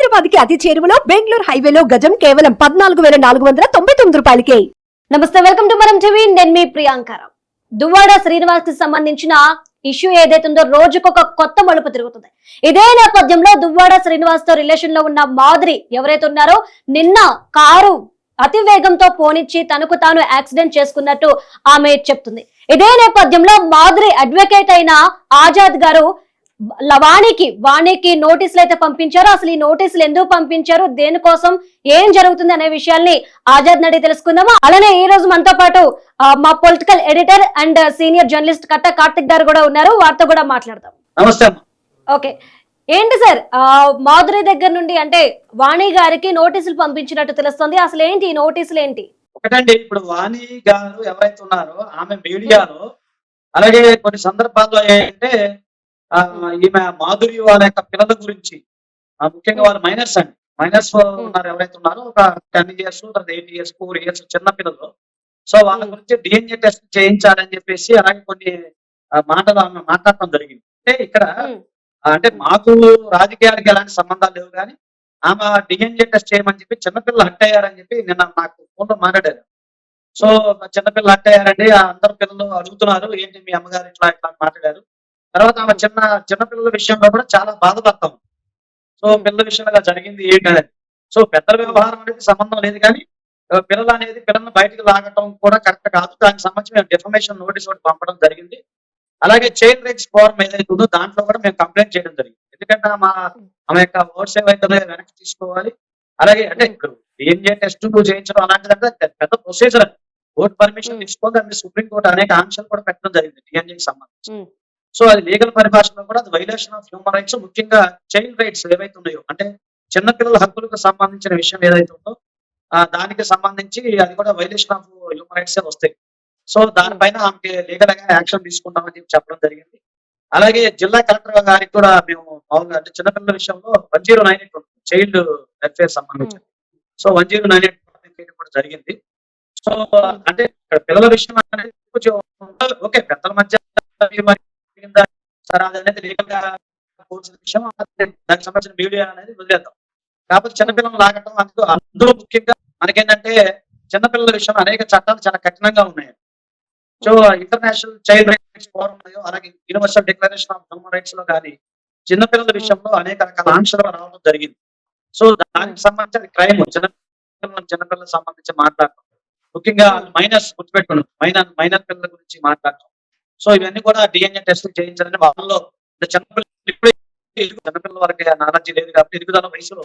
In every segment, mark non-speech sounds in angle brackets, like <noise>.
హైదరాబాద్కి అతి చేరువలో బెంగళూరు హైవేలో గజం కేవలం పద్నాలుగు వేల నాలుగు వందల తొంభై తొమ్మిది రూపాయలకే. నమస్తే వెల్కమ్ టు మనం టీవీ. నేను మీ ప్రియాంకారావు దువ్వాడ శ్రీనివాస్కి సంబంధించిన ఇష్యూ ఏదైతుందో రోజుకొక కొత్త మలుపు తిరుగుతుంది. ఇదే నేపథ్యంలో దువ్వాడ శ్రీనివాస్తో రిలేషన్లో ఉన్న మాధురి ఎవరైతే ఉన్నారో నిన్న కారు అతి వేగంతో పోనిచ్చి తనకు తాను యాక్సిడెంట్ చేసుకున్నట్టు ఆమె చెప్తుంది. ఇదే నేపథ్యంలో మాధురి అడ్వకేట్ అయిన ఆజాద్ గారు వాణికి వాణికి నోటీసులు అయితే పంపించారు అసలు ఈ నోటీసులు ఎందుకు పంపించారు దేనికోసం ఏం జరుగుతుంది అనే విషయాల్ని ఆజాద్ నడి తెలుసుకుందాము. అలానే ఈ రోజు మనతో పాటు మా political editor and senior journalist Katta Karthik garu కూడా ఉన్నారు. వారితో కూడా మాట్లాడదాం. నమస్తే ఓకే. ఏంటి సార్ మాధురి దగ్గర నుండి అంటే వాణి గారికి నోటీసులు పంపించినట్టు తెలుస్తుంది. అసలు ఏంటి ఈ నోటీసులు ఏంటి? ఒకటండి ఇప్పుడు వాణి గారు ఎవరైతే ఉన్నారో ఆమె మీడియాలో అలాగే కొన్ని సందర్భాల్లో ఏంటంటే ఈమె మాధురి వాళ్ళ యొక్క పిల్లల గురించి ఆ, ముఖ్యంగా వాళ్ళు మైనర్స్ అండి. మైనర్స్ ఉన్నారు ఎవరైతే ఉన్నారో ఒక ten years eight years four years చిన్న పిల్లలు. సో వాళ్ళ. గురించి డిఎన్ఏ టెస్ట్ చేయించాలని చెప్పేసి అలాగే కొన్ని మాటలు ఆమె మాట్లాడటం జరిగింది. అంటే ఇక్కడ అంటే మాకు రాజకీయాలకి ఎలాంటి సంబంధాలు లేవు కానీ ఆమె డిఎన్ఏ టెస్ట్ చేయమని చెప్పి చిన్నపిల్లలు హట్ అయ్యారని చెప్పి నిన్న నాకు ఫోన్లో మాట్లాడారు. సో చిన్నపిల్లలు హట్ అయ్యారండి ఆ అందరు పిల్లలు అడుగుతున్నారు ఏంటి మీ అమ్మగారు ఇట్లా ఇట్లా మాట్లాడారు. తర్వాత ఆమె చిన్న చిన్నపిల్లల విషయంలో కూడా చాలా బాధపడతాం. సో పిల్లల విషయంలో జరిగింది ఏంటనేది సో పెద్దల వ్యవహారం అనేది సంబంధం లేదు కానీ పిల్లలు అనేది పిల్లల్ని బయటకు లాగటం కూడా కరెక్ట్ కాదు. దానికి సంబంధించి మేము డిఫర్మేషన్ నోటీస్ ఒకటి పంపడం జరిగింది. అలాగే చైల్డ్ రైట్స్ ఫోరం ఏదైతే ఉందో దాంట్లో కూడా మేము కంప్లైంట్ చేయడం జరిగింది. ఎందుకంటే మా ఆమె యొక్క ఓట్స్ ఏవైతే ఉన్నాయో వెనక్కి తీసుకోవాలి. అలాగే అంటే ఇప్పుడు డిఎన్ఏ టెస్ట్ చేయించడం అలాంటిదంటే పెద్ద ప్రొసీజర్ ఓట్ పర్మిషన్. తీసుకోవాలి దాన్ని సుప్రీం కోర్టు అనేక ఆంక్షలు కూడా పెట్టడం జరిగింది డిఎన్ఏకి సంబంధించి. సో అది లీగల్ పరిభాషలో కూడా అది వైలేషన్ ఆఫ్ హ్యూమన్ రైట్స్ ముఖ్యంగా చైల్డ్ రైట్స్ ఏవైతే ఉన్నాయో అంటే చిన్నపిల్లల హక్కులకు సంబంధించిన విషయం ఏదైతే ఉందో ఆ, దానికి సంబంధించి అది కూడా వైలేషన్ ఆఫ్ హ్యూమన్ రైట్స్ వస్తాయి. సో దానిపైన ఆమెకి లీగల్గా యాక్షన్ తీసుకుంటామని చెప్పి చెప్పడం జరిగింది. అలాగే జిల్లా కలెక్టర్ గారికి కూడా మేము మామూలుగా అంటే చిన్నపిల్లల విషయంలో one zero nine eight child welfare సంబంధించి. So one zero nine eight కూడా జరిగింది. సో అంటే పిల్లల విషయం అనేది కొంచెం ఓకే పెద్దల మధ్య మరి? సార్ అదనేది లీగల్గా విషయం దానికి సంబంధించిన మీడియా అనేది వదిలేద్దాం. కాకపోతే చిన్నపిల్లలు లాగటం అందుకు అందులో ముఖ్యంగా మనకేంటంటే చిన్నపిల్లల విషయం అనేక చట్టాలు చాలా కఠినంగా ఉన్నాయి. So international child rights forum ఉన్నాయో అలాగే యూనివర్సల్ డిక్లరేషన్ ఆఫ్ హ్యూమన్ రైట్స్లో కానీ చిన్నపిల్లల విషయంలో అనేక రకాల ఆంక్షలు రావడం జరిగింది. సో దానికి సంబంధించిన క్రైమ్ చిన్న చిన్నపిల్లలకు సంబంధించి మాట్లాడటం. ముఖ్యంగా మైనర్స్ గుర్తుపెట్టుకోండి. మైనర్ మైనర్ పిల్లల గురించి మాట్లాడటం. సో ఇవన్నీ కూడా డిఎన్ఏ టెస్ట్ చేయించాలని వాళ్ళలో చిన్నపిల్లలు వరకు నాలెడ్జ్ లేదు కాబట్టి ఎదుగుదల వయసులో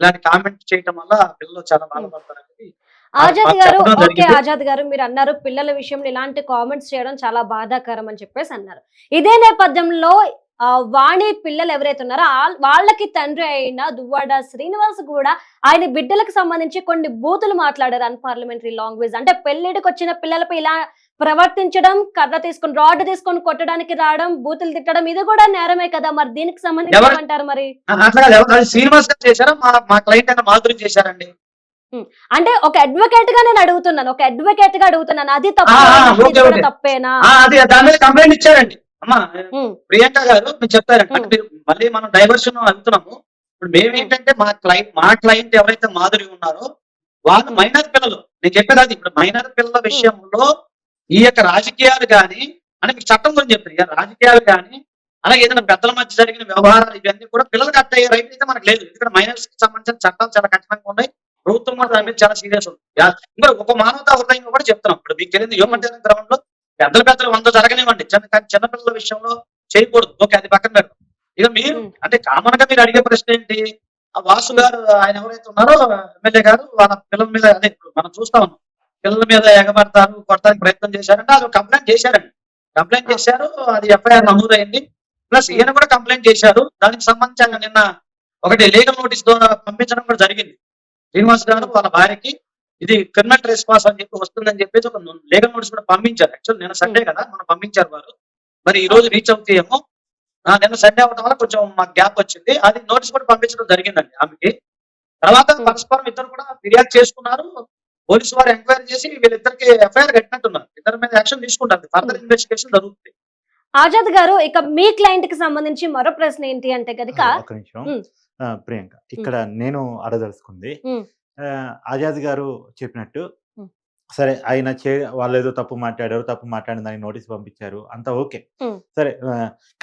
ఇలాంటి కామెంట్ చేయటం వల్ల పిల్లలు చాలా బాధపడతారు అనేది ఆజాద్ గారు ఓకే. ఆజాద్ గారు మీరు అన్నారు పిల్లల విషయంలో ఇలాంటి కామెంట్స్ చేయడం చాలా బాధాకరం అని చెప్పేసి అన్నారు. ఇదే నేపథ్యంలో వాణి పిల్లలు ఎవరైతే ఉన్నారో వాళ్ళకి తండ్రి అయిన దువ్వాడ శ్రీనివాస్ కూడా ఆయన బిడ్డలకు సంబంధించి కొన్ని బూతులు మాట్లాడారు అన్పార్లమెంటరీ లాంగ్వేజ్. అంటే పెళ్ళిడికి వచ్చిన పిల్లలపై ఇలా ప్రవర్తించడం కర్ర తీసుకొని రాడ్ తీసుకొని కొట్టడానికి రావడం బూతులు తిట్టడం ఇది కూడా నేరమే కదా మరి. దీనికి సంబంధించి ఏమంటారు మరి? శ్రీనివాస్ గారు చేశారా? మా క్లయింట్ అయిన మాధురి చేశారండి. అంటే ఒక అడ్వకేట్గా నేను అడుగుతున్నాను. ఒక అడ్వకేట్గా అడుగుతున్నాను. అది తప్ప. తప్పేనా? అది దాని మీద కంప్లైంట్ ఇచ్చారండి. అమ్మా ప్రియాంక గారు మీరు చెప్తారండి. మీరు మళ్ళీ మనం డైవర్షన్ వెళ్తున్నాము ఇప్పుడు మేము ఏంటంటే మా క్లయింట్ మా క్లయింట్ ఎవరైతే మాధురి ఉన్నారో వాళ్ళు మైనర్ పిల్లలు. నేను చెప్పేది అది. ఇప్పుడు మైనర్ పిల్లల విషయంలో ఈ యొక్క రాజకీయాలు కానీ అంటే మీకు చట్టం గురించి చెప్తారు రాజకీయాలు కానీ అలాగే ఏదైనా పెద్దల మధ్య జరిగిన వ్యవహారాలు ఇవన్నీ కూడా పిల్లలకు అట్ట అయ్యే రైట్ అయితే మనకు లేదు. ఎందుకంటే మైనర్స్కి సంబంధించిన చట్టాలు చాలా కఠినంగా ఉన్నాయి. ప్రభుత్వం కూడా దాని మీద చాలా సీరియస్ ఉంది. ఇంకా ఒక మానవతా హృదయంగా కూడా చెప్తున్నాం. ఇప్పుడు మీకు తెలియదు హ్యూమన్ గ్రౌండ్లో పెద్దల పెద్దలు వంద జరగనివ్వండి. చిన్న కానీ చిన్నపిల్లల విషయంలో చేయకూడదు. ఓకే అది పక్కన పెడతాం ఇక మీరు. అంటే కామన్గా మీరు అడిగే ప్రశ్న ఏంటి? ఆ వాసు గారు ఆయన ఎవరైతే ఉన్నారో ఎమ్మెల్యే గారు వాళ్ళ పిల్లల మీద అదే ఇప్పుడు మనం చూస్తా ఉన్నాం. పిల్లల మీద ఎగబడతారు కొట్టడానికి ప్రయత్నం చేశారంటే అది కంప్లైంట్ చేశారండి. కంప్లైంట్ చేశారు అది ఎఫ్ఐఆర్ నమోదైంది ప్లస్ ఈయన కూడా కంప్లైంట్ చేశారు. దానికి సంబంధించి నిన్న ఒకటి లీగల్ నోటీస్ ద్వారా పంపించడం కూడా జరిగింది. శ్రీనివాస్ గారు వాళ్ళ భార్యకి ఇది క్రిమినల్ రెస్పాన్స్ అని చెప్పి వస్తుందని చెప్పేసి ఒక లీగల్ నోటీస్ కూడా పంపించారు. యాక్చువల్ నిన్న సండే కదా మనం పంపించారు వారు. మరి ఈ రోజు రీచ్ అవుతాయేమో నిన్న సండే అవడం వల్ల కొంచెం మాకు గ్యాప్ వచ్చింది. అది నోటీస్ కూడా పంపించడం జరిగిందండి ఆమెకి. తర్వాత పరస్పరం ఇద్దరు కూడా ఫిర్యాదు చేసుకున్నారు. పోలీసు వారు ఎంక్వైరీ చేసి వీళ్ళిద్దరికి ఎఫ్ఐఆర్ కట్టినట్టున్నారు. ఇద్దరి మీద యాక్షన్ తీసుకుంటారు. ఫర్దర్ ఇన్వెస్టిగేషన్ జరుగుతుంది. ఆజాద్ గారు ఇక మీ క్లయింట్కి సంబంధించి మరో ప్రశ్న ఏంటి అంటే కనుక ఒక్క నిమిషం. ప్రియాంక ఇక్కడ నేను అడదలుచుకుంది ఆజాద్ గారు చెప్పినట్టు. సరే ఆయన చే వాళ్ళు ఏదో తప్పు మాట్లాడారు తప్పు మాట్లాడిన దానికి నోటీస్ పంపించారు అంతా ఓకే. సరే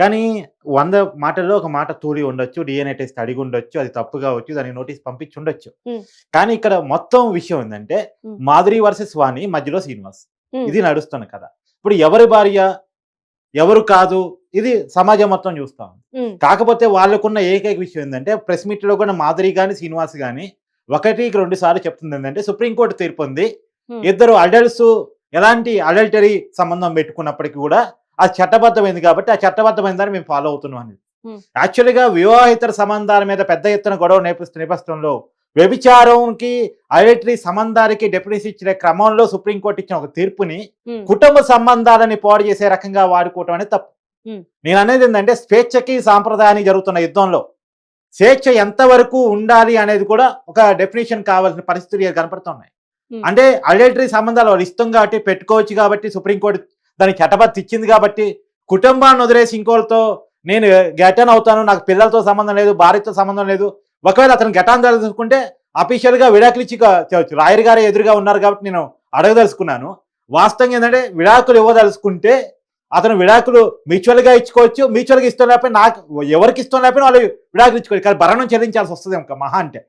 కానీ వంద మాటల్లో ఒక మాట తూడి ఉండొచ్చు డిఎన్ఏ టెస్ట్ అడిగి ఉండొచ్చు అది తప్పు కావచ్చు దానికి నోటీస్ పంపించి ఉండొచ్చు. కానీ ఇక్కడ మొత్తం విషయం ఏంటంటే. మాధురి వర్సెస్ వాణి మధ్యలో శ్రీనివాస్. ఇది నడుస్తున్న కథ ఇప్పుడు ఎవరి భార్య ఎవరు కాదు ఇది సమాజం మొత్తం చూస్తాం. కాకపోతే వాళ్ళకున్న ఏకైక విషయం ఏంటంటే ప్రెస్ మీట్లో కూడా మాధురి గాని శ్రీనివాస్ గాని ఒకటి రెండు సార్లు చెప్తుంది ఏంటంటే సుప్రీంకోర్టు తీర్పు ఉంది. ఇద్దరు అడల్ట్స్ ఎలాంటి అడల్టరీ సంబంధం పెట్టుకున్నప్పటికీ కూడా ఆ చట్టబద్ధమైంది కాబట్టి ఆ చట్టబద్ధమైన దాన్ని మేము ఫాలో అవుతున్నాం అని Hmm. యాక్చువల్గా వివాహేతర సంబంధాల మీద పెద్ద ఎత్తున గొడవ నేపథ్య నేపథ్యంలో వ్యభిచారంకి అడల్టరీ సంబంధానికి డెఫినేషన్ ఇచ్చిన క్రమంలో సుప్రీంకోర్టు ఇచ్చిన ఒక తీర్పుని. కుటుంబ సంబంధాలని పాడు చేసే రకంగా వాడుకోవటం అనేది తప్పు. నేను అనేది ఏంటంటే స్వేచ్ఛకి సాంప్రదాయానికి జరుగుతున్న యుద్ధంలో స్వేచ్ఛ ఎంతవరకు ఉండాలి అనేది కూడా ఒక డెఫినేషన్ కావాల్సిన పరిస్థితులు కనపడుతున్నాయి. అంటే అడల్టరీ సంబంధాలు వాళ్ళు ఇష్టం కాబట్టి పెట్టుకోవచ్చు కాబట్టి సుప్రీంకోర్టు దానికి చట్టబద్ధ ఇచ్చింది కాబట్టి కుటుంబాన్ని వదిలేసి ఇంకోళ్ళతో నేను గెటన్ అవుతాను నాకు పిల్లలతో సంబంధం లేదు భార్యతో సంబంధం లేదు. ఒకవేళ అతను గెటాన్ తెలుసుకుంటే అఫీషియల్గా విడాకులు ఇచ్చి చేయవచ్చు రాయర్ గారే ఎదురుగా ఉన్నారు కాబట్టి నేను అడగదలుచుకున్నాను. వాస్తవంగా ఏంటంటే విడాకులు ఇవ్వదలుచుకుంటే అతను విడాకులు మ్యూచువల్గా ఇచ్చుకోవచ్చు మ్యూచువల్గా ఇష్టం లేకపోతే నాకు ఎవరికి ఇష్టం లేకపోయినా వాళ్ళు విడాకులు ఇచ్చుకోవచ్చు. కానీ భరణం చెల్లించాల్సి వస్తుంది ఇంకా మహా అంటే.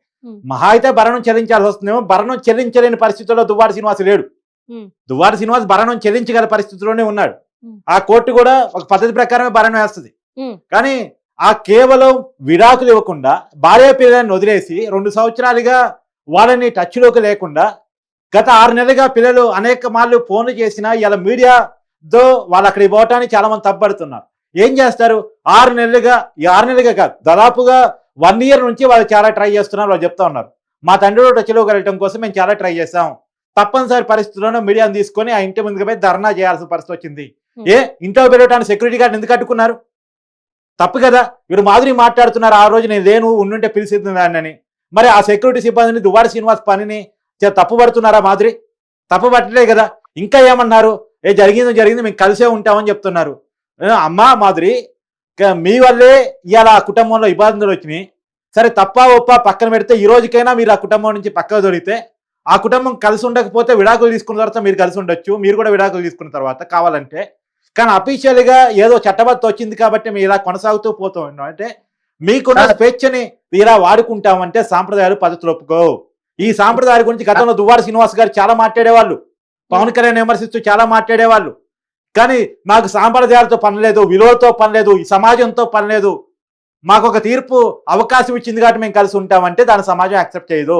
మహా అయితే భరణం చెల్లించాల్సి వస్తుందేమో. భరణం చెల్లించలేని పరిస్థితుల్లో దువ్వాడి శ్రీనివాస్ లేడు. దువ్వాడి శ్రీనివాస్ భరణం చెల్లించగల పరిస్థితిలోనే ఉన్నాడు. ఆ కోర్టు కూడా ఒక పద్ధతి ప్రకారమే భరణం వేస్తుంది. కానీ ఆ కేవలం విడాకులు ఇవ్వకుండా భార్య పిల్లల్ని వదిలేసి రెండు సంవత్సరాలుగా వాళ్ళని టచ్లోకి లేకుండా గత ఆరు నెలలుగా పిల్లలు అనేక మార్లు ఫోన్లు చేసినా ఇలా మీడియాతో వాళ్ళు అక్కడికి పోవటానికి చాలా మంది తప్పబడుతున్నారు ఏం చేస్తారు? ఆరు నెలలుగా ఈ ఆరు నెలలుగా కాదు దాదాపుగా వన్ ఇయర్ నుంచి వాళ్ళు చాలా ట్రై చేస్తున్నారు వాళ్ళు చెప్తా ఉన్నారు. మా తండ్రిలో టచ్లోకి వెళ్ళటం కోసం మేము చాలా ట్రై చేస్తాం తప్పనిసరి పరిస్థితుల్లోనూ మీడియాను తీసుకొని ఆ ఇంటి ముందుకు పోయి ధర్నా చేయాల్సిన పరిస్థితి వచ్చింది. ఏ? ఇంట్లో పెరగటానికి సెక్యూరిటీ గార్డ్ ఎందుకు కట్టుకున్నారు తప్పు కదా? ఇప్పుడు మాధురి మాట్లాడుతున్నారు ఆ రోజు నేను లేను ఉండుంటే పిలిచింది అని. మరి ఆ సెక్యూరిటీ సిబ్బందిని దువారి శ్రీనివాస్ పనిని తప్పు పడుతున్నారా మాధురి? తప్పు పట్టలే కదా? ఇంకా ఏమన్నారు? ఏ జరిగింది జరిగింది మేము కలిసే ఉంటామని చెప్తున్నారు. అమ్మా మాధురి మీ వల్లే ఇవాళ ఆ కుటుంబంలో ఇబ్బందులు వచ్చినాయి సరే తప్ప ఒప్ప పక్కన పెడితే ఈ రోజుకైనా మీరు ఆ కుటుంబం నుంచి పక్కకు దొరికితే ఆ కుటుంబం కలిసి ఉండకపోతే విడాకులు తీసుకున్న తర్వాత మీరు కలిసి ఉండొచ్చు మీరు కూడా విడాకులు తీసుకున్న తర్వాత కావాలంటే. కానీ అఫీషియల్గా ఏదో చట్టబద్ధ వచ్చింది కాబట్టి మీరు ఇలా కొనసాగుతూ పోతూ. ఉన్నాం అంటే మీకున్న. స్వేచ్ఛని ఇలా వాడుకుంటామంటే సాంప్రదాయాలు పద్ధతులు ఒప్పుకో. ఈ సాంప్రదాయాల గురించి గతంలో దువ్వాడ శ్రీనివాస్ గారు చాలా మాట్లాడేవాళ్ళు. పవన్ కళ్యాణ్ విమర్శిస్తూ చాలా మాట్లాడేవాళ్ళు. కానీ మాకు సాంప్రదాయాలతో పనిలేదు విలువతో విలువలతో ఈ సమాజంతో పనిలేదు మాకు ఒక తీర్పు అవకాశం ఇచ్చింది కాబట్టి మేము కలిసి ఉంటామంటే దాని సమాజం యాక్సెప్ట్ చేయదు.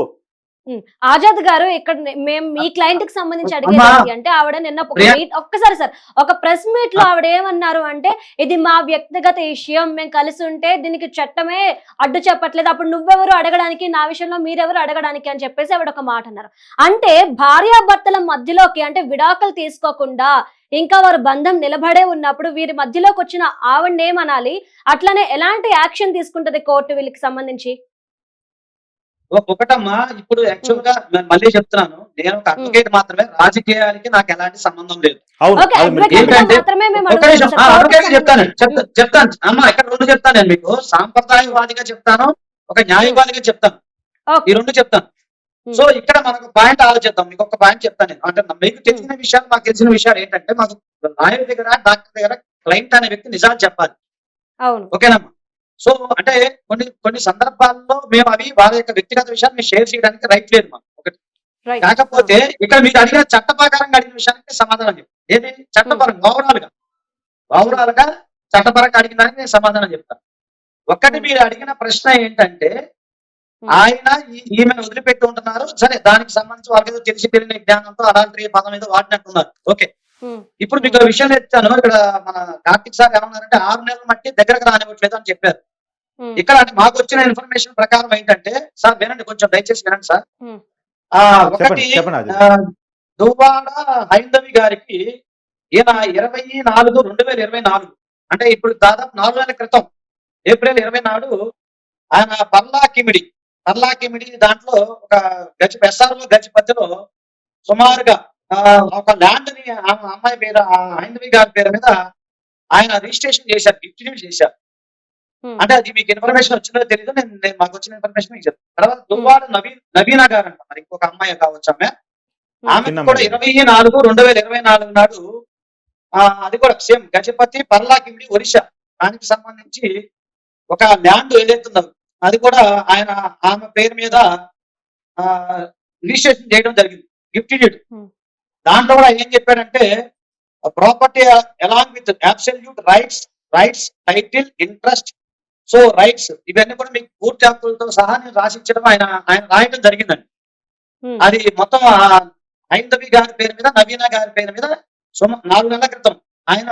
ఆజాద్ గారు ఇక్కడ మేము మీ క్లయింట్కి సంబంధించి అడిగేది అంటే ఆవిడ నిన్న ఒక ప్రియ- మీట్- ఒక్కసారి సార్ ఒక ప్రెస్ మీట్లో ఆవిడ ఏమన్నారు అంటే ఇది మా వ్యక్తిగత విషయం మేము కలిసి ఉంటే దీనికి చట్టమే అడ్డు చెప్పట్లేదు. అప్పుడు నువ్వెవరు అడగడానికి నా విషయంలో మీరెవరు అడగడానికి అని చెప్పేసి ఆవిడ ఒక మాట అన్నారు. అంటే భార్యాభర్తల మధ్యలోకి అంటే విడాకులు తీసుకోకుండా ఇంకా వారి బంధం నిలబడే ఉన్నప్పుడు వీరి మధ్యలోకి వచ్చిన ఆవిడని ఏమనాలి? అట్లనే ఎలాంటి యాక్షన్ తీసుకుంటది కోర్టు వీళ్ళకి సంబంధించి? ఒకటమ్మా ఇప్పుడు యాక్చువల్గా నేను మళ్ళీ చెప్తున్నాను. నేను ఒక అడ్వకేట్ మాత్రమే రాజకీయాలకి నాకు ఎలాంటి సంబంధం లేదు. ఏంటంటే-. అడ్వకేట్ చెప్తాను చెప్తాను. అమ్మా ఇక్కడ రెండు చెప్తాను నేను మీకు. సాంప్రదాయవాదిగా చెప్తాను ఒక న్యాయవాదిగా చెప్తాను. ఈ రెండు చెప్తాను. సో ఇక్కడ మనకు పాయింట్ ఆలోచిద్దాం. మీకు ఒక పాయింట్ చెప్తాను నేను. అంటే మీకు తెలిసిన విషయాలు మాకు తెలిసిన విషయాలు ఏంటంటే మాకు లాయర్ దగ్గర డాక్టర్ దగ్గర క్లయింట్ అనే వ్యక్తి నిజాలు చెప్పాలి. అవును. ఓకేనమ్మా? సో అంటే కొన్ని కొన్ని సందర్భాల్లో మేము అవి వాళ్ళ యొక్క వ్యక్తిగత విషయాన్ని షేర్ చేయడానికి రైట్ లేదు మాకు. ఒకటి. కాకపోతే ఇక్కడ మీరు అడిగిన చట్ట ప్రకారంగా అడిగిన విషయానికి సమాధానం చెప్పు ఏది? చట్టపరంగా ఓవరాల్గా ఓవరాల్గా చట్టపరంగా అడిగిన దానికి నేను సమాధానం చెప్తాను ఒక్కటి మీరు అడిగిన ప్రశ్న ఏంటంటే ఆయన ఈ- ఈమెను వదిలిపెట్టి ఉంటున్నారు. సరే దానికి సంబంధించి వాళ్ళకి ఏదో తెలిసి తెలియని జ్ఞానంతో అలాంటి పదం ఏదో వాడినట్టున్నారు. ఓకే. ఉమ్, ఇప్పుడు మీకు విషయం చెప్తాను. ఇక్కడ మన కార్తిక్ సార్ ఏమన్నారంటే ఆరు నెలల మట్టి దగ్గరకు రానివ్వట్లేదు అని చెప్పారు. ఇక్కడ అంటే మాకు వచ్చిన ఇన్ఫర్మేషన్ ప్రకారం ఏంటంటే సార్ వినండి కొంచెం దయచేసి వినండి సార్. ఆ ఒకటి దువ్వాడ హైందవి గారికి ఈయన ఇరవై నాలుగు రెండు వేల ఇరవై నాలుగు అంటే ఇప్పుడు దాదాపు నాలుగు నెలల క్రితం ఏప్రిల్ ఇరవై నాడు ఆయన పర్లా కిమిడి పర్లా కిమిడి దాంట్లో ఒక గజ ఎస్ఆర్ఓ గజపతిలో సుమారుగా ఆ, ఒక ల్యాండ్ని ఆ అమ్మాయి పేరు ఆ హైందవి గారి పేరు మీద ఆయన రిజిస్ట్రేషన్ చేశారు ఇంజనీర్ చేశారు. అంటే అది మీకు ఇన్ఫర్మేషన్ వచ్చిందో తెలియదు నేను నేను మాకు వచ్చిన ఇన్ఫర్మేషన్ మీకు చెప్తాను. తర్వాత దువ్వాడ నవీన్ నవీన గారు అంట మరి ఇంకొక అమ్మాయి కావచ్చు ఆమె. ఆమె చిన్న కూడా. ఇరవై నాలుగు రెండు వేల ఇరవై నాలుగు నాడు ఆ అది కూడా సేమ్ గజపతి పర్లాకిమిడి ఒరిస్సా దానికి సంబంధించి ఒక ల్యాండ్ ఏదైతుందో అది కూడా ఆయన ఆమె పేరు మీద ఆ రిజిస్ట్రేషన్ చేయడం జరిగింది. Gift Hmm. దాంట్లో కూడా ఏం చెప్పాడంటే property along with absolute rights rights title interest so rights ఇవన్నీ కూడా మీకు పూర్తి హక్కులతో సహా నేను రాసిచ్చడం ఆయన ఆయన రాయడం జరిగిందండి. అది మొత్తం ఆ ఐందవి గారి పేరు మీద నవీన గారి పేరు మీద సుమ నాలుగు నెలల క్రితం ఆయన.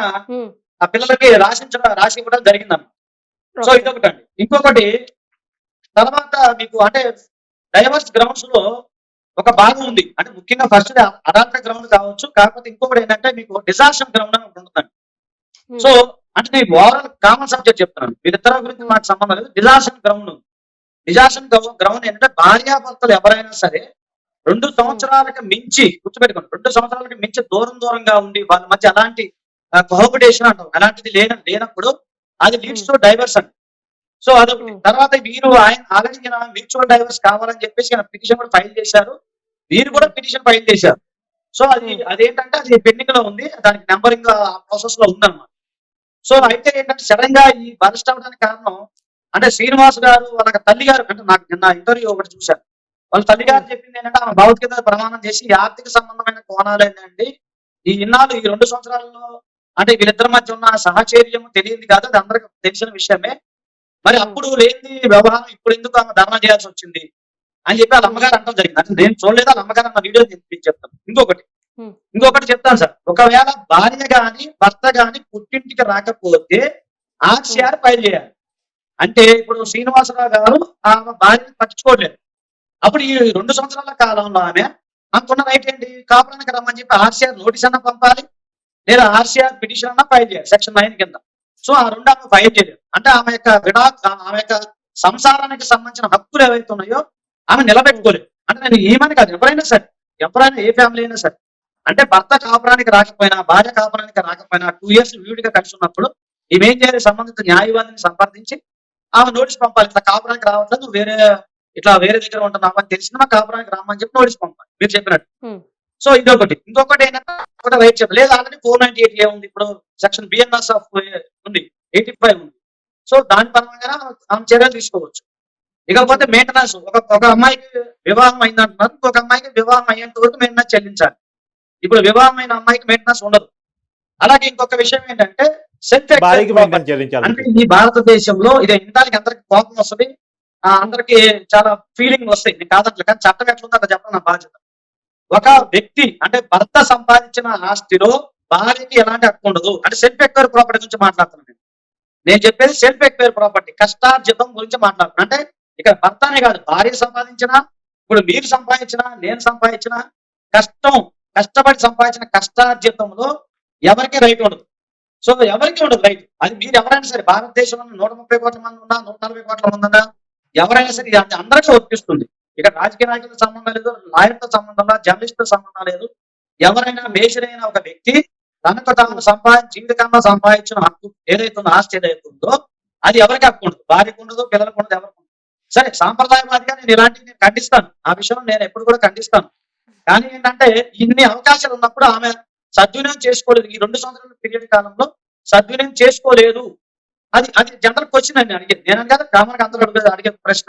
ఆ పిల్లలకి రాసించడం రాసి ఇవ్వడం జరిగిందన్న సో. ఇదొకటి అండి ఇంకొకటి తర్వాత మీకు అంటే డైవర్స్ గ్రౌండ్స్లో ఒక భాగం ఉంది అంటే ముఖ్యంగా ఫస్ట్ అడాప్ట గ్రౌండ్ కావచ్చు కాకపోతే ఇంకొకటి ఏంటంటే మీకు డిజాస్టర్ గ్రౌండ్ అని ఉంటుందండి. సో అంటే నేను ఓవరాల్ కామన్ సబ్జెక్ట్ చెప్తున్నాను. వీరిద్దరి గురించి మాకు సంబంధం లేదు. డిజాస్టర్ గ్రౌండ్ డిజాస్టర్ గ్రౌండ్ ఏంటంటే భార్యాభర్తలు ఎవరైనా సరే రెండు సంవత్సరాలకు మించి గుర్తుపెట్టుకోండి. రెండు సంవత్సరాలకు మించి దూరం దూరంగా ఉండి వాళ్ళ మధ్య అలాంటి కోహబిటేషన్ అంటాం. అలాంటిది లేన లేనప్పుడు అది లీడ్స్ టు డైవర్స్ అండి సో అదొకటి. Hmm. తర్వాత వీరు ఆయన ఆల్రెడీ మ్యూచువల్ డైవర్స్ కావాలని చెప్పేసి ఆయన పిటిషన్ కూడా ఫైల్ చేశారు. వీరు కూడా పిటిషన్ ఫైల్ చేశారు. సో అది Hmm. అదేంటంటే అది పెండింగ్లో ఉంది. దానికి నెంబరింగ్ ప్రాసెస్లో ఉందన్నమాట. సో అయితే ఏంటంటే సడన్గా ఈ బరస్ట్ అవడానికి కారణం అంటే శ్రీనివాస్ గారు వాళ్ళ తల్లి గారు అంటే నాకు నిన్న ఇంటర్వ్యూ ఒకటి చూశాను. వాళ్ళ తల్లి గారు చెప్పింది ఏంటంటే ఆమె భగవద్గీత ప్రమాణం చేసి ఆర్థిక సంబంధమైన కోణాలు ఏంటండి ఈ ఇన్నాళ్ళు ఈ రెండు సంవత్సరాల్లో అంటే వీళ్ళిద్దరి మధ్య ఉన్న సహచర్యం తెలియదు కాదు అది అందరికి తెలిసిన విషయమే. మరి అప్పుడు లేని వ్యవహారం ఇప్పుడు ఎందుకు ఆమె ధర్నా చేయాల్సి వచ్చింది అని చెప్పి వాళ్ళ అమ్మగారు అంటాం జరిగింది. అంటే నేను చూడలేదు వాళ్ళ అమ్మగారు అన్న వీడియో నేను చెప్తాను. ఇంకొకటి ఇంకొకటి చెప్తాను సార్. ఒకవేళ భార్య గాని భర్త గాని పుట్టింటికి రాకపోతే ఆర్సీఆర్ ఫైల్ చేయాలి. అంటే ఇప్పుడు శ్రీనివాసరావు గారు ఆమె భార్యని పట్టించుకోవట్లేదు. అప్పుడు ఈ రెండు సంవత్సరాల కాలంలో ఆమె అనుకున్న రైట్ ఏంటి? కాపురానికి రమ్మని చెప్పి ఆర్సీఆర్ నోటీస్ అన్న పంపాలి లేదా ఆర్సీఆర్ పిటిషన్ అన్న ఫైల్ చేయాలి సెక్షన్ నైన్ కింద. సో ఆ రెండు ఆమె ఫైల్ చేయలేదు. అంటే ఆమె యొక్క విడా ఆమె యొక్క సంసారానికి సంబంధించిన హక్కులు ఏవైతే ఉన్నాయో ఆమె నిలబెట్టుకోలేదు. అంటే నేను ఏమని కాదు ఎవరైనా సరే ఎవరైనా ఏ ఫ్యామిలీ అయినా సరే అంటే భర్త కాపురానికి రాకపోయినా భార్య కాపురానికి రాకపోయినా టూ ఇయర్స్ వీడిగా కలిసి ఉన్నప్పుడు ఈమెం చేయాలి? సంబంధిత న్యాయవాదిని సంప్రదించి ఆమె నోటీస్ పంపాలి. ఇట్లా కాపురానికి రావట్లేదు నువ్వు వేరే ఇట్లా వేరే దగ్గర ఉంటున్నావు అని తెలిసిన కాపురానికి రామని చెప్పి నోటీస్ పంపాలి. మీరు చెప్పినట్టు. Hmm. సో ఇదొకటి ఇంకొకటి ఏంటంటే రైట్ చెప్పి. లేదు already four ninety eight A ఉంది. ఇప్పుడు సెక్షన్ బిఎన్ఎస్ ఆఫ్ ఉంది ఎయిటీ ఫైవ్ ఉంది. సో దాని పరంగా ఆమె చర్యలు తీసుకోవచ్చు. ఇకపోతే మెయింటెనెన్స్ ఒక ఒక అమ్మాయికి వివాహం అయిందంటున్నారు. ఇంకొక అమ్మాయికి వివాహం అయ్యేంత వరకు మెయింటెనెన్స్ చెల్లించాలి. ఇప్పుడు వివాహం అయిన అమ్మాయికి మెయింటెనెన్స్ ఉండదు. అలాగే ఇంకొక విషయం ఏంటంటే సెల్ఫ్ అంటే ఈ భారతదేశంలో ఇది వినడానికి అందరికి కోపం వస్తుంది? అందరికి చాలా ఫీలింగ్ వస్తాయి. నేను కాదంటే కానీ చట్టం ఎట్లుందో అట్లా చెప్పడం నా బాధ్యత. ఒక వ్యక్తి అంటే భర్త సంపాదించిన ఆస్తిలో భార్యకి ఎలాంటి హక్కు ఉండదు. అంటే సెల్ఫ్ ఎక్వైర్ ప్రాపర్టీ గురించి మాట్లాడుతున్నాను నేను. నేను చెప్పేది సెల్ఫ్ ఎక్వైర్ ప్రాపర్టీ కష్టార్జితం గురించి మాట్లాడుతున్నాను. అంటే ఇక్కడ భర్తనే కాదు భార్య సంపాదించిన ఇప్పుడు మీరు సంపాదించిన నేను సంపాదించిన కష్టం కష్టపడి సంపాదించిన కష్టార్జితంలో ఎవరికి రైట్ ఉండదు. సో ఎవరికి ఉండదు రైట్. అది మీరు ఎవరైనా సరే భారతదేశంలో నూట ముప్పై కోట్ల మంది ఉన్నా నూట నలభై కోట్ల మంది ఉన్నా ఎవరైనా సరే అది అందరికీ వర్తిస్తుంది ఇక్కడ రాజకీయ నాయకులతో సంబంధం లేదు లాయర్తో సంబంధం లేదు జర్నలిస్ట్తో సంబంధం లేదు. ఎవరైనా మేషరైన ఒక వ్యక్తి తనకు తాను సంపాదించి జీవితకాలంలో సంపాదించిన హక్కు ఏదైతుందో ఆస్తి ఏదైతుందో అది ఎవరికి హక్కు ఉండదు. భార్యకు ఉండదు పిల్లలకు ఉండదు ఎవరికి ఉండదు. సరే సాంప్రదాయవాదిగా నేను ఇలాంటివి నేను ఖండిస్తాను. ఆ విషయం నేను ఎప్పుడు కూడా ఖండిస్తాను. కానీ ఏంటంటే ఇన్ని అవకాశాలు ఉన్నప్పుడు ఆమె సద్వినియోగం చేసుకోలేదు. ఈ రెండు సంవత్సరాల పీరియడ్ కాలంలో సద్వినియోగం చేసుకోలేదు. అది అది జనరల్ క్వశ్చన్ అని అడిగేది. నేను కదా గ్రామానికి అందరూ అడిగేది అడిగే ప్రశ్న.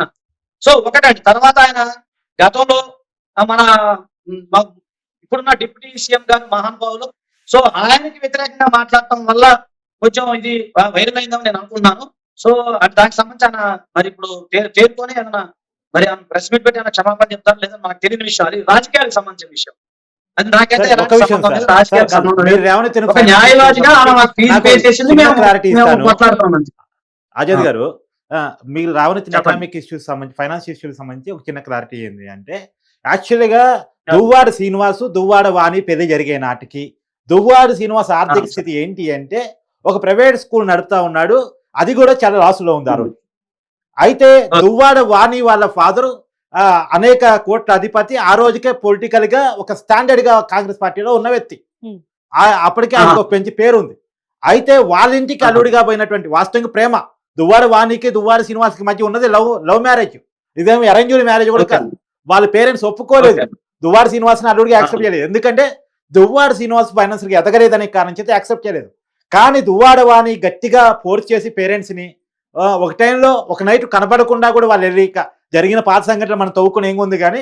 సో ఒకటండి తర్వాత ఆయన గతంలో మన ఇప్పుడున్న డిప్యూటీ సీఎం గారు మహానుభావులు సో ఆయనకి వ్యతిరేకంగా మాట్లాడటం వల్ల కొంచెం ఇది వైరల్ అయిందని నేను అనుకున్నాను. సో అది దానికి సంబంధించి ఆయన మరి ఇప్పుడు తే- తేరుకొని ఏదైనా మరి ప్రెస్ మీట్ పెట్టి ఆయన క్షమాపణ చెప్తారు లేదా మనకు తెలియని విషయం అది రాజకీయాలకు సంబంధించిన విషయం అది నాకైతే న్యాయవాదిగా ఆమె ఫీజు పే చేసింది మేము మాట్లాడుతున్నాం అజయ్. గారు మీరు చెప్పండి. ఎకనామిక్ ఇష్యూస్ సంబంధించి ఫైనాన్స్ ఇష్యూస్ సంబంధించి ఒక చిన్న క్లారిటీ ఏంటి అంటే యాక్చువల్గా దువ్వాడ శ్రీనివాసు దువ్వాడ వాణి పెళ్ళి జరిగే నాటికి దువ్వాడ శ్రీనివాస్ ఆర్థిక. స్థితి ఏంటి అంటే ఒక ప్రైవేట్ స్కూల్ నడుపుతా ఉన్నాడు అది కూడా చాలా లాసులో ఉంది ఆ రోజు అయితే. దువ్వాడ వాణి వాళ్ళ ఫాదరు అనేక కోట్ల అధిపతి ఆ రోజుకే పొలిటికల్గా ఒక స్టాండర్డ్గా కాంగ్రెస్ పార్టీలో ఉన్న వ్యక్తి. ఆ- అప్పటికే ఆ. ఆయనకు ఒక పెంచి పేరు ఉంది అయితే వాళ్ళ ఇంటికి. అల్లుడిగా పోయినటువంటి వాస్తవంగా ప్రేమ దువ్వాడ వాణికి దువ్వాడ శ్రీనివాస్కి మధ్య ఉన్నది లవ్ లవ్ మ్యారేజ్ ఇదేమో అరేంజ్డ్ మ్యారేజ్ కూడా కాదు వాళ్ళ పేరెంట్స్ ఒప్పుకోలేదు. దువ్వాడ శ్రీనివాస్ని అల్లుడికి యాక్సెప్ట్ చేయలేదు ఎందుకంటే దువ్వాడ శ్రీనివాస్ ఫైనాన్స్కి ఎదగలేదనే కారణం చేత యాక్సెప్ట్ చేయలేదు కానీ దువ్వాడ వాణి గట్టిగా ఫోర్స్ చేసి పేరెంట్స్ని ఆ, ఒక టైంలో ఒక నైట్ కనపడకుండా కూడా వాళ్ళు వెళ్ళి జరిగిన పాత సంఘటన మనం తవ్వుకుని ఏం ఉంది కానీ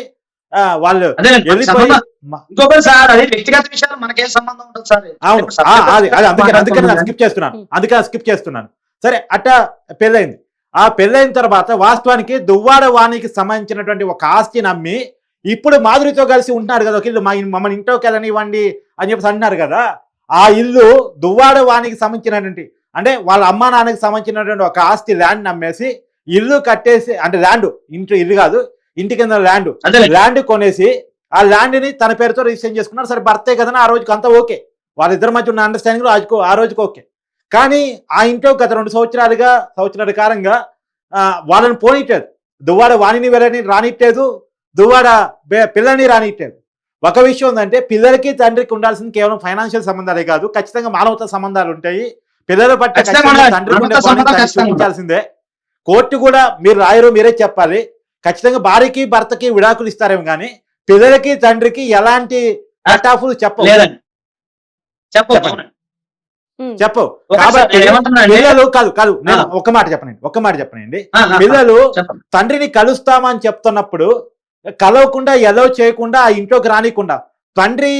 ఆ, వాళ్ళు అదే వెళ్ళిపోయి మ- ఇంకొకటి సార్ అది వ్యక్తిగత విషయాలు మనకేం సంబంధం ఉండదు సార్. అవును. ఇప్పుడు ఆ, subject అది అది అందుకని అందుకని నేను మాట్లాడుకుందాం. స్కిప్ చేస్తున్నాను. ఉం. అందుకని స్కిప్ చేస్తున్నాను. సరే అట్టా పెళ్ళైంది. ఆ పెళ్ళైన తర్వాత వాస్తవానికి దువ్వాడ వాణికి సంబంధించినటువంటి ఒక ఆస్తి నమ్మి ఇప్పుడు మాధురితో కలిసి ఉంటున్నారు కదా ఒక ఇల్లు మా మమ్మల్ని ఇంట్లోకి వెళ్ళనివ్వండి అని చెప్పేసి అంటున్నారు కదా ఆ ఇల్లు దువ్వాడ వాణికి సంబంధించినటువంటి అంటే వాళ్ళ అమ్మా నాన్నకి సంబంధించినటువంటి ఒక ఆస్తి ల్యాండ్ నమ్మేసి ఇల్లు కట్టేసి అంటే ల్యాండ్ ఇంటి ఇల్లు కాదు ఇంటి కింద ల్యాండ్ ల్యాండ్ కొనేసి ఆ ల్యాండ్ని తన పేరుతో రిజిస్టర్ చేసుకున్నారు. సరే భర్తే కదా ఆ రోజుకి అంతా ఓకే వాళ్ళిద్దరి మధ్య ఉన్న అండర్స్టాండింగ్ రోజుకు ఆ రోజుకి ఓకే కానీ ఆ ఇంట్లో గత రెండు సంవత్సరాలుగా సంవత్సరాల కాలంగా ఆ, వాళ్ళని పోనీట్లేదు దువ్వాడ వాణిని వెళ్ళని రానిట్లేదు దువ్వాడ పిల్లని రానిట్లేదు ఒక విషయం ఉందంటే పిల్లలకి తండ్రికి ఉండాల్సింది కేవలం ఫైనాన్షియల్ సంబంధాలే కాదు. ఖచ్చితంగా మానవతా సంబంధాలు ఉంటాయి. పిల్లల పట్ల కోర్టు కూడా మీరు రాయరు మీరే చెప్పాలి. ఖచ్చితంగా భార్యకి భర్తకి విడాకులు ఇస్తారేమో కానీ పిల్లలకి తండ్రికి ఎలాంటి కటాఫ్లు చెప్పవు. లేదండి. చెప్పు చెప్పండి. అవునండి. ఉమ్. చెప్పవు. కాబట్టి పిల్లలు కాదు కాదు నేను ఆ. ఒక్క మాట చెప్పనండి ఒక్క మాట చెప్పనండి. పిల్లలు తండ్రిని కలుస్తామని చెప్తున్నప్పుడు కలవకుండా ఎలో చేయకుండా ఆ ఇంట్లోకి రానికుండా తండ్రి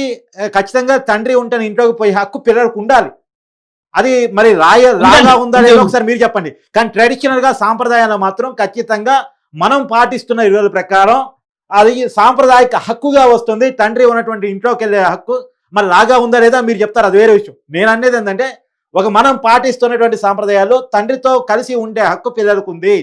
ఖచ్చితంగా తండ్రి ఉంటే ఇంట్లోకి పోయే హక్కు పిల్లలకు ఉండాలి. అది మరి రాయ లాగా ఉందా లేదో. ఒకసారి మీరు చెప్పండి. కానీ ట్రెడిషనల్గా సాంప్రదాయాలు మాత్రం ఖచ్చితంగా మనం పాటిస్తున్న విలువల ప్రకారం అది సాంప్రదాయక హక్కుగా వస్తుంది. తండ్రి ఉన్నటువంటి ఇంట్లోకి వెళ్ళే హక్కు మరి లాగా ఉందా లేదా మీరు చెప్తారు. అది వేరే విషయం. నేను అనేది ఏంటంటే ఒక మనం పాటిస్తున్నటువంటి సాంప్రదాయాలు తండ్రితో కలిసి ఉండే హక్కు పిల్లలకు ఉంది.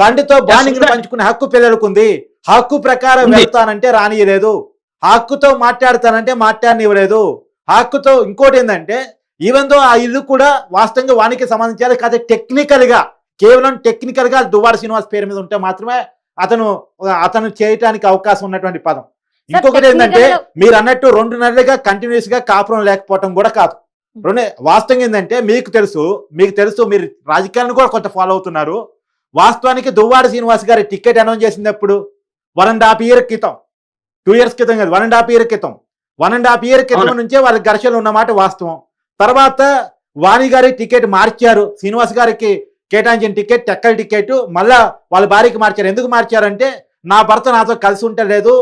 తండ్రితో బాణింగ్ ఉంది. పంచుకునే హక్కు పిల్లలకు ఉంది. హక్కు ప్రకారం. వెళ్తానంటే రానియలేదు. హక్కుతో మాట్లాడతానంటే మాట్లాడనివ్వలేదు. హక్కుతో ఇంకోటి ఏంటంటే ఈవెన్ దో ఆ ఇల్లు కూడా వాస్తవంగా వానికి సంబంధించాలి కాదు టెక్నికల్గా కేవలం టెక్నికల్గా దువ్వాడ శ్రీనివాస్ పేరు మీద ఉంటే మాత్రమే అతను అతను చేయటానికి అవకాశం ఉన్నటువంటి పదం. ఇంకొకటి ఏంటంటే మీరు అన్నట్టు రెండు నెలలుగా కంటిన్యూస్గా కాపురం లేకపోవటం కూడా కాదు. రెండు వాస్తవం ఏంటంటే మీకు తెలుసు మీకు తెలుసు మీరు రాజకీయాలను కూడా కొంత ఫాలో అవుతున్నారు. వాస్తవానికి దువ్వాడ శ్రీనివాస్ గారి టికెట్ అనౌన్స్ చేసినప్పుడు వన్ అండ్ హాఫ్ ఇయర్ క్రితం టూ ఇయర్స్ క్రితం కాదు వన్ అండ్ హాఫ్ ఇయర్ క్రితం వన్ అండ్ హాఫ్ ఇయర్ క్రితం. నుంచే వాళ్ళకి ఘర్షణలు ఉన్నమాట వాస్తవం. తర్వాత వాణి గారి టికెట్ మార్చారు. శ్రీనివాస్ గారికి కేటాయించిన టికెట్ టెక్కల టికెట్. మళ్ళా వాళ్ళ భార్యకి మార్చారు. ఎందుకు మార్చారంటే నా భర్త నాతో కలిసి ఉంటలేదు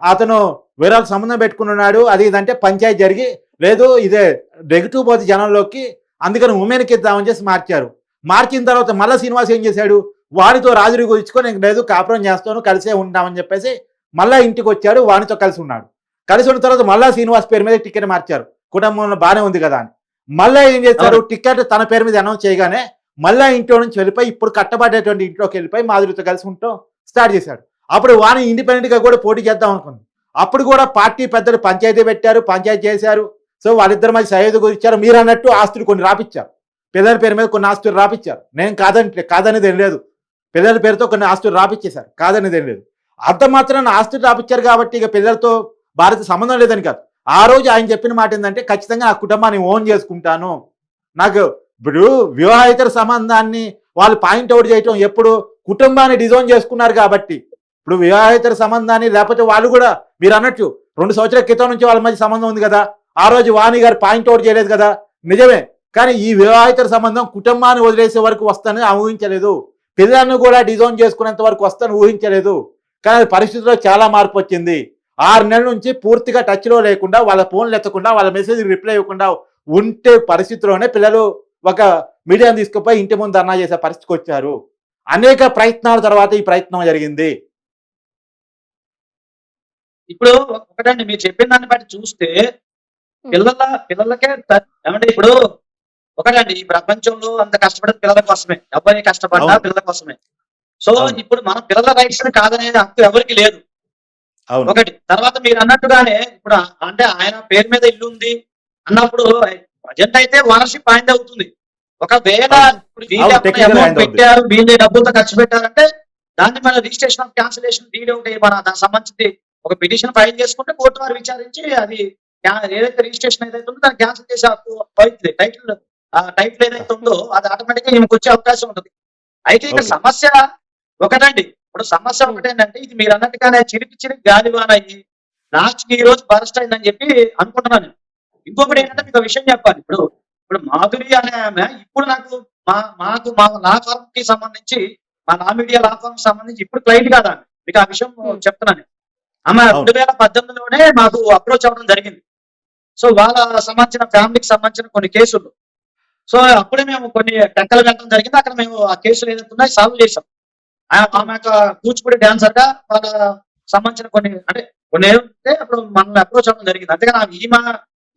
అతను వేరే సంబంధం పెట్టుకున్నాడు. అది ఇదంటే పంచాయతీ జరిగి లేదు ఇదే నెగిటివ్ పోతే జనంలోకి అందుకని ఉమెన్కి ఇద్దామని చేసి మార్చారు. మార్చిన తర్వాత మళ్ళీ శ్రీనివాస్ ఏం చేశాడు? వాడితో రాజుని గురించుకొని లేదు కాపురం చేస్తాను కలిసే ఉంటామని చెప్పేసి మళ్ళీ ఇంటికి వచ్చాడు వానితో కలిసి ఉన్నాడు. కలిసి ఉన్న తర్వాత మళ్ళీ శ్రీనివాస్ పేరు మీద టికెట్ మార్చారు. కుటుంబంలో బాగానే ఉంది కదా అని. మళ్ళా ఏం చేశారు టికెట్ తన పేరు మీద అనౌన్స్ చేయగానే మళ్ళా ఇంట్లో నుంచి వెళ్ళిపోయి ఇప్పుడు కట్టబడేటువంటి ఇంట్లోకి వెళ్ళిపోయి మాధురితో కలిసి ఉంటాం స్టార్ట్ చేశాడు. అప్పుడు వాణి ఇండిపెండెంట్గా కూడా పోటీ చేద్దాం అనుకుంది. అప్పుడు కూడా పార్టీ పెద్దలు పంచాయతీ పెట్టారు పంచాయతీ చేశారు. సో వాళ్ళిద్దరి మధ్య సయోధ గురించారు మీరు అన్నట్టు ఆస్తులు కొన్ని రాపిచ్చారు. పిల్లల పేరు మీద కొన్ని ఆస్తులు రాపిచ్చారు. నేను కాదంటే కాదనేది ఏం లేదు. పిల్లల పేరుతో కొన్ని ఆస్తులు రాపిచ్చేశారు. కాదనేది ఏం లేదు. అంత మాత్రం ఆస్తులు రాపిచ్చారు కాబట్టి ఇక పిల్లలతో భారత సంబంధం లేదని కాదు. ఆ రోజు ఆయన చెప్పిన మాట ఏంటంటే ఖచ్చితంగా నా కుటుంబాన్ని ఓన్ చేసుకుంటాను. నాకు ఇప్పుడు వివాహేతర సంబంధాన్ని వాళ్ళు పాయింట్ అవుట్ చేయటం ఎప్పుడు కుటుంబాన్ని డిజైన్ చేసుకున్నారు కాబట్టి. ఇప్పుడు వివాహేతర సంబంధాన్ని లేకపోతే వాళ్ళు కూడా మీరు అన్నట్టు రెండు సంవత్సరాల క్రితం నుంచి వాళ్ళ మధ్య సంబంధం ఉంది కదా. ఆ రోజు వాణి గారు పాయింట్ అవుట్ చేయలేదు కదా. నిజమే. కానీ ఈ వివాహేతర సంబంధం కుటుంబాన్ని వదిలేసే వరకు వస్తానని ఊహించలేదు. పిల్లలను కూడా డిజైన్ చేసుకునేంత వరకు వస్తాను ఊహించలేదు. కానీ అది పరిస్థితిలో చాలా మార్పు వచ్చింది. ఆరు నెలల నుంచి పూర్తిగా టచ్లో లేకుండా వాళ్ళ ఫోన్లు ఎత్తకుండా వాళ్ళ మెసేజ్ రిప్లై ఇవ్వకుండా ఉంటే పరిస్థితిలోనే పిల్లలు ఒక మీడియాను తీసుకుపోయి ఇంటి ముందు ధర్నా చేసే పరిస్థితికి వచ్చారు. అనేక ప్రయత్నాల తర్వాత ఈ ప్రయత్నం జరిగింది. ఇప్పుడు ఒకటండి మీరు చెప్పిన దాన్ని బట్టి చూస్తే పిల్లల పిల్లలకే ఏమంటే ఇప్పుడు ఒకటండి ఈ ప్రపంచంలో అంత కష్టపడేది పిల్లల కోసమే. అబ్బాయి కష్టపడ్డా. పిల్లల కోసమే. సో. ఇప్పుడు మన పిల్లల రైట్స్ కాదనే హక్కు ఎవరికి లేదు. ఒకటి తర్వాత మీరు అన్నట్టుగానే ఇప్పుడు అంటే ఆయన పేరు మీద ఇల్లు ఉంది అన్నప్పుడు ప్రజెంట్ అయితే ఓనర్షిప్ పాయింట్ అవుతుంది. ఒకవేళ. పెట్టారు వీళ్ళు డబ్బులతో ఖర్చు పెట్టారంటే దాన్ని మన రిజిస్ట్రేషన్ ఆఫ్ క్యాన్సిలేషన్ డీడ్ ఒకటి మన దానికి సంబంధించి ఒక పిటిషన్ ఫైల్ చేసుకుంటే కోర్టు వారు విచారించి అది ఏదైతే రిజిస్ట్రేషన్ ఏదైతే ఉందో దాన్ని క్యాన్సిల్ చేసే అవుతుంది టైటిల్ ఆ టైటిల్ ఏదైతే ఉందో అది ఆటోమేటిక్గా ఈమెకు వచ్చే అవకాశం ఉంటుంది. అయితే ఇక్కడ Okay. సమస్య ఒకటండి. ఇప్పుడు సమస్య ఒకటి ఏంటంటే ఇది మీరు అన్నట్టుగానే చిరికి చిరికి గాలివాన అయ్యి లాస్ట్కి ఈ రోజు బరస్ట్ అయిందని చెప్పి అనుకుంటున్నాను నేను. ఇంకొకటి ఏంటంటే మీకు విషయం చెప్పాలి ఇప్పుడు ఇప్పుడు మాధురి అనే ఆమె ఇప్పుడు నాకు మా మాకు మా లా ఫార్మ్కి సంబంధించి మా లా మీడియా లా ఫార్మ్ సంబంధించి ఇప్పుడు క్లయింట్ కాదా. మీకు ఆ విషయం. చెప్తున్నాను ఆమె. రెండు వేల పద్దెనిమిదిలోనే మాకు అప్రోచ్ అవ్వడం జరిగింది సో వాళ్ళ సంబంధించిన ఫ్యామిలీకి సంబంధించిన కొన్ని కేసులు సో అప్పుడే మేము కొన్ని టెక్కలు వెళ్ళడం జరిగింది అక్కడ మేము ఆ కేసులు ఏదైతే ఉన్నాయో సాల్వ్ చేసాం ఆ- ఆమె యొక్క కూచిపూడి డాన్సర్గా వాళ్ళ సంబంధించిన కొన్ని అంటే కొన్ని ఏంటంటే అప్పుడు మనల్ని అప్రోచ్ అవ్వడం జరిగింది. అంతేగాని ఆమె ఈమె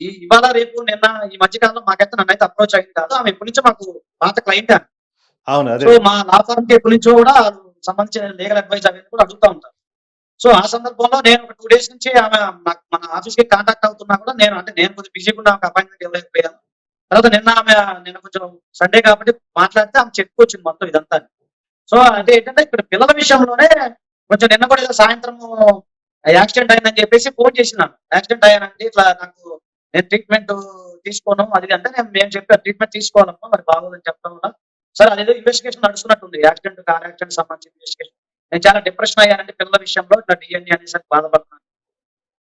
ఈ ఇవాళ రేపు నిన్న ఈ మధ్య కాలంలో మాకైతే నన్ను అయితే అప్రోచ్ అయింది కాదు. ఆమె ఎప్పటి నుంచో మాకు పాత క్లయింట్ అవును అదే. సో మా లా ఫార్మ్కి ఎప్పటి నుంచో కూడా సంబంధించిన లీగల్ అడ్వైస్ అనేది కూడా అడుగుతా ఉంటారు. సో ఆ సందర్భంలో నేను ఒక టూ డేస్ నుంచి ఆమె మన ఆఫీస్కి కాంటాక్ట్ అవుతున్నా కూడా నేను అంటే నేను కొంచెం బిజీగా ఉన్న ఆమె అపాయింట్మెంట్ ఇవ్వలేకపోయాను. తర్వాత నిన్న ఆమె నిన్న కొంచెం సండే కాబట్టి మాట్లాడితే ఆమె చెప్పుకొచ్చింది మొత్తం ఇదంతా సో అంటే ఏంటంటే ఇక్కడ పిల్లల విషయంలోనే కొంచెం నిన్న కూడా సాయంత్రం యాక్సిడెంట్ అయిందని చెప్పేసి ఫోన్ చేసినాను. యాక్సిడెంట్ అయ్యానంటే ఇట్లా నాకు నేను ట్రీట్మెంట్ తీసుకోను అది అంటే నేను మేము చెప్పాను ట్రీట్మెంట్ తీసుకోవాలమ్మా మరి బాగోదని చెప్పడం వల్ల సరే అదేదో ఇన్వెస్టిగేషన్ నడుస్తున్నట్టుంది యాక్సిడెంట్ కార్ యాక్సిడెంట్ సంబంధించిన ఇన్వెస్టిగేషన్ నేను చాలా డిప్రెషన్ అయ్యానంటే పిల్లల విషయంలో ఇట్లా డిఎన్ఏ అనేసరికి బాధపడుతున్నాను.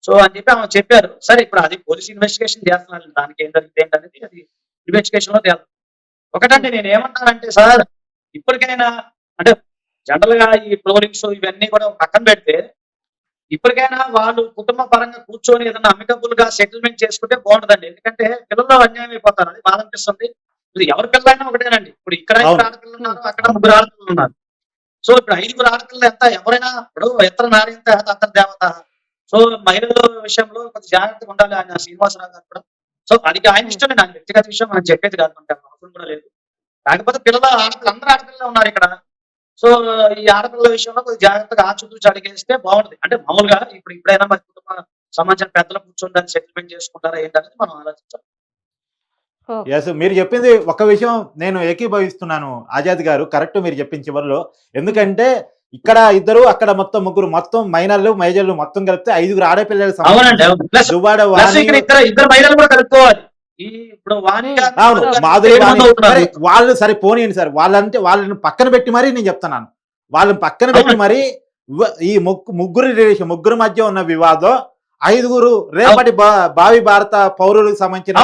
సో అని చెప్పి ఆమె చెప్పారు సరే ఇప్పుడు అది పోలీస్ ఇన్వెస్టిగేషన్ చేస్తున్నారు దానికి ఏం జరిగింది ఏంటనేది అది ఇన్వెస్టిగేషన్లో తేలి ఒకటంటే నేను ఏమంటానంటే సార్ ఇప్పటికైనా అంటే జనరల్గా ఈ ఫ్లోరింగ్స్ ఇవన్నీ కూడా పక్కన పెడితే ఇప్పటికైనా వాళ్ళు కుటుంబ పరంగా కూర్చొని ఏదైనా అమికబుల్గా సెటిల్మెంట్ చేసుకుంటే బాగుంటుందండి. ఎందుకంటే పిల్లలు అన్యాయం అయిపోతారు. అది బాధ అనిపిస్తుంది. ఇది ఎవరి పిల్లలైనా ఒకటేనండి. ఇప్పుడు ఇక్కడ ఇద్దరు. ఆడపిల్లలు ఉన్నారు అక్కడ ముగ్గురు ఆడపిల్లలు ఉన్నారు. సో ఇప్పుడు ఐదుగురు ఆడపిల్లలు ఎంత? ఎవరైనా ఇప్పుడు ఎత్తర నారింత అత్తర దేవత. సో మహిళల విషయంలో కొంచెం జాగ్రత్తగా ఉండాలి ఆయన శ్రీనివాసరావు గారు కూడా. సో అది ఆయన ఇష్టమే నాకు వ్యక్తిగత విషయం మనం చెప్పేది కాదు. మనకి అవసరం కూడా లేదు. కాకపోతే పిల్లలు ఆడపిల్లలు అందరూ ఆడపిల్లలు ఉన్నారు ఇక్కడ. సో ఈ ఆడపిల్లల విషయంలో కొద్దిగా జాగ్రత్తగా ఆచూతూచి అడిగేస్తే బాగుంటుంది. అంటే మామూలుగా ఇప్పుడు ఇప్పుడైనా మరి కుటుంబ సంబంధించిన పెద్దలు కూర్చొని దాన్ని సెటిల్మెంట్ చేసుకుంటారా ఏంటనేది మనం ఆలోచించాలి. ఎస్ మీరు చెప్పింది ఒక విషయం నేను ఏకీభవిస్తున్నాను ఆజాద్ గారు. కరెక్ట్ మీరు చెప్పిన చివరిలో. ఎందుకంటే ఇక్కడ ఇద్దరు అక్కడ మొత్తం ముగ్గురు మొత్తం మైనర్లు మేజర్లు మొత్తం కలిపితే ఐదుగురు వాణి ఇక్కడ ఇద్దరు ఇద్దరు మహిళలు కూడా కలుపుకోవాలి. అవును. మాధురి వాళ్ళు సరే పోనీయండి సార్. వాళ్ళంటే వాళ్ళని పక్కన పెట్టి మరీ నేను చెప్తున్నాను. వాళ్ళని పక్కన పెట్టి. మరి ఈ ముగ్గు- ముగ్గురు రిలేషన్ ముగ్గురు మధ్య ఉన్న వివాదం ఐదుగురు రేపటి భావి భారత పౌరులకు సంబంధించిన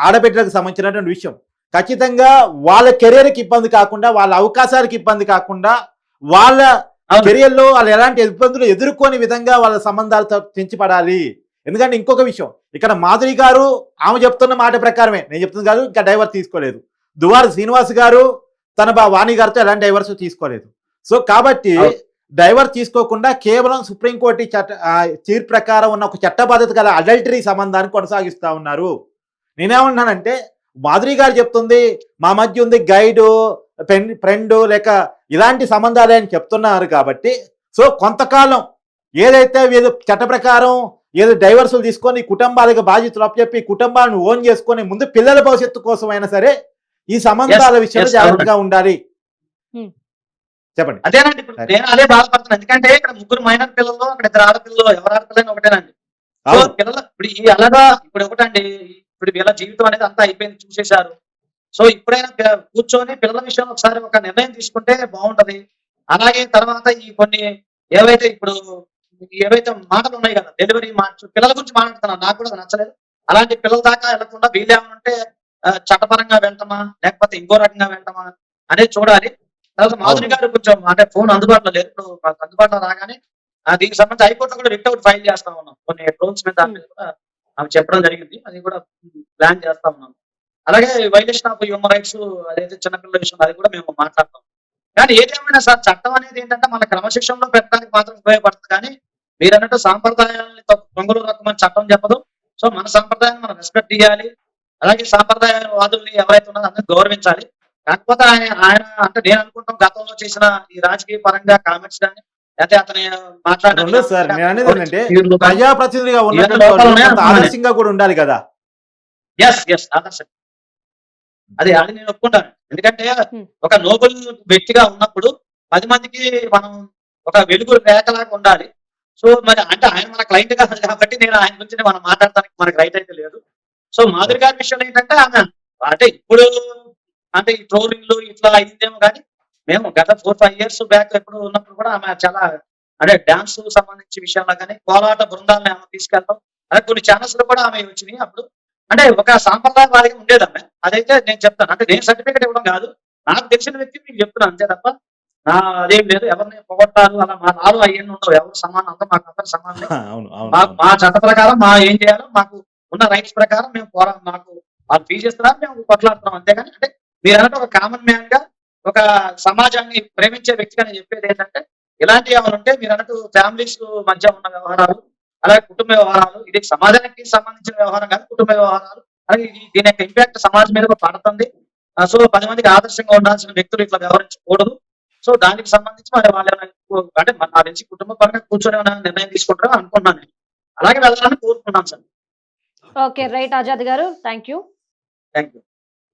ఆడబిడ్డలకు సంబంధించినటువంటి విషయం. ఖచ్చితంగా వాళ్ళ కెరీర్కి ఇబ్బంది కాకుండా వాళ్ళ అవకాశాలకు ఇబ్బంది కాకుండా వాళ్ళ. కెరియర్లో వాళ్ళు ఎలాంటి ఇబ్బందులు ఎదుర్కోని విధంగా వాళ్ళ సంబంధాలు త- తెంచిపడాలి ఎందుకంటే ఇంకొక విషయం ఇక్కడ మాధురి గారు ఆమె చెప్తున్న మాట ప్రకారమే. నేను చెప్తుంది కాదు ఇంకా డైవర్స్ తీసుకోలేదు. దువార్ శ్రీనివాస్ గారు తన బా- వాణి గారితో ఎలాంటి డైవర్స్ తీసుకోలేదు. సో కాబట్టి. డైవర్స్ తీసుకోకుండా కేవలం సుప్రీంకోర్టు చట్ట తీర్పు ప్రకారం ఉన్న ఒక చట్టబద్ధత గల అడల్టరీ సంబంధాన్ని కొనసాగిస్తా ఉన్నారు. నేనేమంటున్నానంటే మాధురి గారు చెప్తుంది మా మధ్య ఉంది గైడు ఫ్రెండ్ లేక ఇలాంటి సంబంధాలే అని చెప్తున్నారు కాబట్టి సో కొంతకాలం ఏదైతే వీళ్ళు చట్ట ప్రకారం ఏదో డైవర్సులు తీసుకొని కుటుంబాలకు బాధ్యతలు అప్పచెప్పి కుటుంబాలను ఓన్ చేసుకొని ముందు పిల్లల భవిష్యత్తు కోసం అయినా సరే ఈ సంబంధాల విషయంలో జాగ్రత్తగా ఉండాలి. Hmm. చెప్పండి. అదేనండి నేను అదే బాధపడుతున్నాను ఎందుకంటే ఇక్కడ ముగ్గురు మైనర్ పిల్లలు అక్కడ ఇద్దరు ఆడపిల్లలు ఎవరు ఆడపిల్లని ఒకటేనండి. పిల్లలు ఇప్పుడు ఈ అలాగా ఇప్పుడు ఒకటండి. ఇప్పుడు వీళ్ళ జీవితం అనేది అంతా అయిపోయింది చూసేశారు. సో ఇప్పుడైనా కూర్చొని పిల్లల విషయంలో ఒకసారి ఒక నిర్ణయం తీసుకుంటే బాగుంటది. అలాగే తర్వాత ఈ కొన్ని ఏవైతే ఇప్పుడు ఏవైతే మాటలు ఉన్నాయి కదా డెలివరీ మాట పిల్లల గురించి మాట్లాడుతున్నాను నాకు కూడా నచ్చలేదు. అలాంటి పిల్లల దాకా వెళ్ళకుండా ఆ, చట్టపరంగా వెళ్తామా లేకపోతే ఇంకో రకంగా వెళ్తామా అనేది చూడాలి. తర్వాత మాధురి గారు కొంచెం అంటే ఫోన్ అందుబాటులో లేదు. ఇప్పుడు మాకు అందుబాటులో రాగానే దీనికి సంబంధించి హైకోర్టులో కూడా రిట్ అవుట్ ఫైల్ చేస్తా ఉన్నాం. కొన్ని దాని మీద కూడా ఆమె చెప్పడం జరిగింది. అది కూడా ప్లాన్ చేస్తా ఉన్నాం. అలాగే వైలేషన్ ఆఫ్ హ్యూమన్ రైట్స్ అదైతే చిన్నపిల్లల విషయం అది కూడా మేము మాట్లాడతాం. కానీ ఏదేమైనా సార్ చట్టం అనేది ఏంటంటే మన క్రమశిక్షణలో పెట్టడానికి మాత్రం ఉపయోగపడుతుంది. కానీ మీరు అన్నట్టు సాంప్రదాయాలని దొంగలు రకమని చట్టం చెప్పదు. సో మన సాంప్రదాయాన్ని మనం రెస్పెక్ట్ చేయాలి అలాగే సాంప్రదాయ వాదుల్ని ఎవరైతే ఉన్నారో అందరినీ గౌరవించాలి. కాకపోతే ఆయన ఆయన అంటే నేను అనుకుంటాం గతంలో చేసిన ఈ రాజకీయ పరంగా కామెంట్స్ కానీ లేకపోతే అతని మాట్లాడిన ఉండదు సార్ నేను అనేది ఏంటంటే ప్రజాప్రతినిధిగా ఉన్నటువంటి ఆదర్శంగా కూడా ఉండాలి కదా. ఎస్ ఎస్ ఆదర్శం. అది అది నేను ఒప్పుకుంటాను. ఎందుకంటే Hmm. ఒక నోబుల్ వ్యక్తిగా ఉన్నప్పుడు పది మందికి మనం ఒక వెలుగు రేఖలాగా ఉండాలి. సో మరి అంటే ఆయన మన క్లయింట్ కాదు కాబట్టి నేను ఆయన గురించి మనం మాట్లాడటానికి మనకి రైట్ అయితే లేదు. సో మాధురి గారి విషయంలో ఏంటంటే ఆమె అంటే ఇప్పుడు అంటే ఈ ట్రోలింగ్లు ఇట్లా అయిందేమో కానీ మేము గత ఫోర్ ఫైవ్ ఇయర్స్ బ్యాక్ ఎప్పుడు ఉన్నప్పుడు కూడా ఆమె చాలా అంటే డాన్స్ సంబంధించి విషయంలో కానీ కోలాట బృందాలను ఆమె తీసుకెళ్తాం అదే కొన్ని ఛానల్స్లో కూడా ఆమె వచ్చినాయి అప్పుడు. అంటే ఒక సాంప్రదాయ వారిగా ఉండేది ఆమె. అదైతే నేను చెప్తాను. అంటే నేను సర్టిఫికేట్ ఇవ్వడం కాదు. నాకు తెలిసిన వ్యక్తి మీకు చెప్తున్నాను అంతే తప్ప అదేం లేదు. ఎవరిని పొగొట్టారు అలా మా నాలుగు అయ్యన్ని ఉండవు. ఎవరు సమానం అంతా మాకు అందరు సమానం <laughs> అవును మా చట్ట ప్రకారం మా ఏం చేయాలో మాకు ఉన్న రైట్స్ ప్రకారం మేము పోరా మాకు వాళ్ళు ఫీజ్ ఇస్తున్నారు మేము కొట్లాడుతున్నాం. అంతేగాని అంటే మీరు అన్నట్టు ఒక కామన్ మ్యాన్గా ఒక సమాజాన్ని ప్రేమించే వ్యక్తిగా నేను చెప్పేది ఏంటంటే ఇలాంటి ఏమైనా ఉంటే మీరు అన్నట్టు ఫ్యామిలీస్ మధ్య ఉన్న వ్యవహారాలు అలాగే కుటుంబ వ్యవహారాలు ఇది సమాజానికి సంబంధించిన వ్యవహారం కాదు కుటుంబ వ్యవహారాలు. అలాగే దీని యొక్క ఇంపాక్ట్ సమాజం మీద కూడా పడుతుంది. సో పది మందికి ఆదర్శంగా ఉండాల్సిన వ్యక్తులు ఇట్లా వ్యవహరించకూడదు. సో దానికి సంబంధించి మరి వాళ్ళు అంటే నాకు తెలిసి కుటుంబ పరంగా కూర్చొని నిర్ణయం తీసుకుంటారో అనుకున్నాను నేను. అలాగే వెళ్ళాలని కోరుకున్నాను సార్. ఓకే రైట్ ఆజాద్ గారు థ్యాంక్ యూ థ్యాంక్ యూ